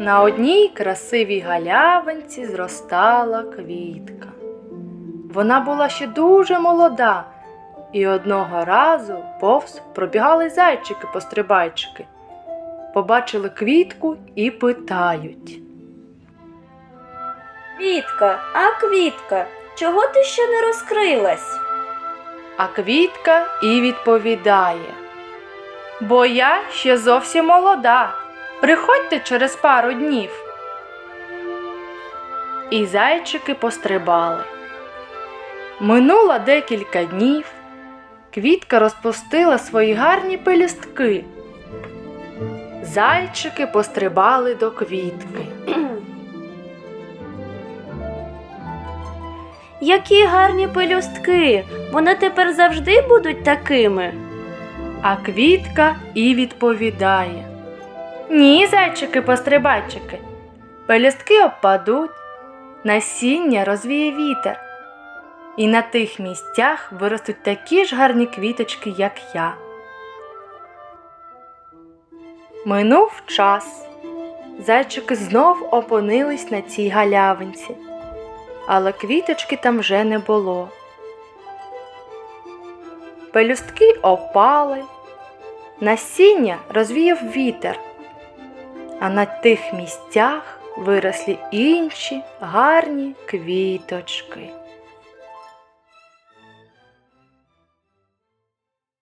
На одній красивій галявинці зростала квітка. Вона була ще дуже молода, і одного разу повз пробігали зайчики-пострибайчики. Побачили квітку і питають. Квітка, а квітка, чого ти ще не розкрилась? А квітка і відповідає: Бо я ще зовсім молода. Приходьте через пару днів. І зайчики пострибали. Минуло декілька днів. Квітка розпустила свої гарні пелюстки. Зайчики пострибали до квітки. Які гарні пелюстки! Вони тепер завжди будуть такими. А квітка і відповідає: Ні, зайчики-пострибайчики, пелюстки обпадуть, насіння розвіє вітер, і на тих місцях виростуть такі ж гарні квіточки, як я. Минув час. Зайчики знов опинились на цій галявинці, але квіточки там вже не було. Пелюстки опали, насіння розвіяв вітер, а на тих місцях виросли інші гарні квіточки.